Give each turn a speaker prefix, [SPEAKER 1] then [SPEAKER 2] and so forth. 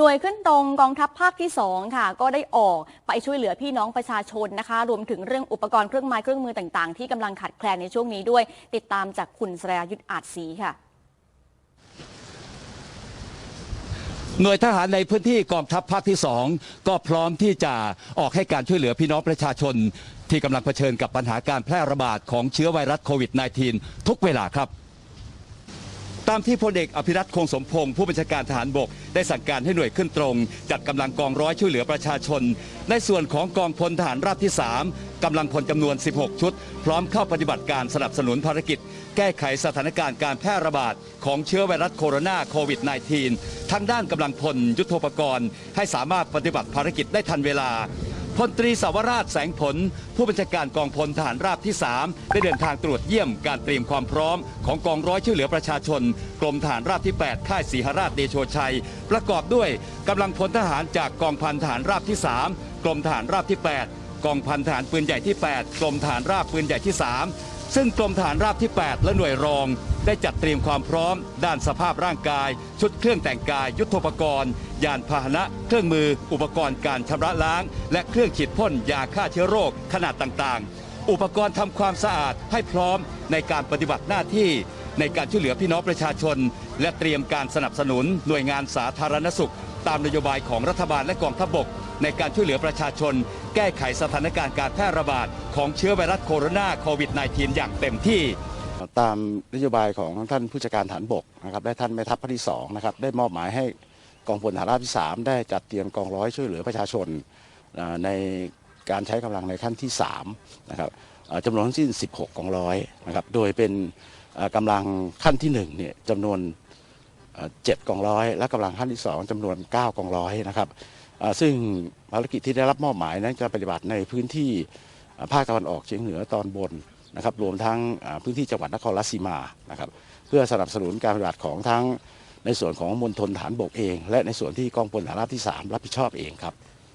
[SPEAKER 1] หน่วยขึ้นตรงกองทัพภาคที่ 2 ค่ะ ก็ได้ออกไปช่วยเหลือพี่น้องประชาชนนะคะ รวมถึงเรื่องอุปกรณ์เครื่องไม้เครื่องมือต่างๆ ที่กำลังขาดแคลนในช่วงนี้ด้วย ติดตามจากคุณสรายุทธอาจศรีค่ะ
[SPEAKER 2] หน่วยทหารในพื้นที่กองทัพภาคที่ 2 ก็พร้อมที่จะออกให้การช่วยเหลือพี่น้องประชาชน ที่กำลังเผชิญกับปัญหาการแพร่ระบาดของเชื้อไวรัสโควิด -19 ทุกเวลาครับ ตามที่พลเอกอภิรัตคงสมพงศ์ผู้บัญชาการทหารบก ได้สั่งการให้หน่วยขึ้นตรง จัดกำลังกองร้อยช่วยเหลือประชาชน ในส่วนของกองพลทหารราบที่ 3กำลังพลจำนวน 16 ชุด พร้อมเข้าปฏิบัติการสนับสนุนภารกิจ แก้ไขสถานการณ์การแพร่ระบาดของเชื้อไวรัสโคโรนาโควิด -19 ทั้งด้านกำลังพลยุทโธปกรณ์ ให้สามารถปฏิบัติภารกิจได้ทันเวลา พลตรีสาวราชแสงผล ผู้บัญชาการกองพลทหารราบที่ 3 ได้เดินทางตรวจเยี่ยมการเตรียมความพร้อม ของกองร้อยช่วยเหลือประชาชน กรมทหารราบที่ 8 ค่ายศรีหราชเดโชชัย ประกอบด้วยกำลังพลทหารจากกองพันทหารราบที่ 3 กรมทหารราบที่ 8 กองพันทหารปืนใหญ่ที่ 8 กรมทหารราบปืนใหญ่ที่ 3 ซึ่งกรมทหารราบที่ 8 และหน่วยรอง ได้จัดเตรียมความพร้อม ด้านสภาพร่างกาย ชุดเครื่องแต่งกาย ยุทโธปกรณ์ ยานพาหนะ เครื่องมือ อุปกรณ์การชำระล้าง และเครื่องฉีดพ่นยาฆ่าเชื้อโรคขนาดต่างๆ อุปกรณ์ทำความสะอาดให้พร้อมในการปฏิบัติหน้าที่ในการช่วยเหลือพี่น้องประชาชน และเตรียมการสนับสนุนหน่วยงานสาธารณสุข ตามนโยบายของรัฐบาลและกองทัพบก ในการช่วยเหลือประชาชน แก้ไขสถานการณ์การแพร่ระบาดของเชื้อไวรัสโคโรนาโควิด -19 อย่างเต็มที่
[SPEAKER 3] ตามนโยบายของท่านผู้จัดการฐานบกนะครับและท่านแม่ทัพภาคที่สองนะครับได้มอบหมายให้กองพลฐานราบที่ 3 ได้จัดเตรียมกองร้อยช่วยเหลือประชาชนในการใช้กำลังในขั้นที่3นะครับจำนวนทั้งสิ้น 16 กองร้อยนะครับโดยเป็นอ่ากำลังขั้นที่1เนี่ยจำนวน อ่าเจ็ดกองร้อย และกำลังขั้นที่ 2จำนวน 9กองร้อยนะครับซึ่งภารกิจที่ได้รับมอบหมายนั้นจะปฏิบัติในพื้นที่ภาคตะวันออกเฉียงเหนือตอนบนนะครับรวมทั้งพื้นที่จังหวัดนครราชสีมานะครับเพื่อสนับสนุนการปฏิบัติของทั้งในส่วนของมณฑลฐานบกเอง และในส่วนที่กองพลฐานราบที่ 3 รับผิดชอบเองครับ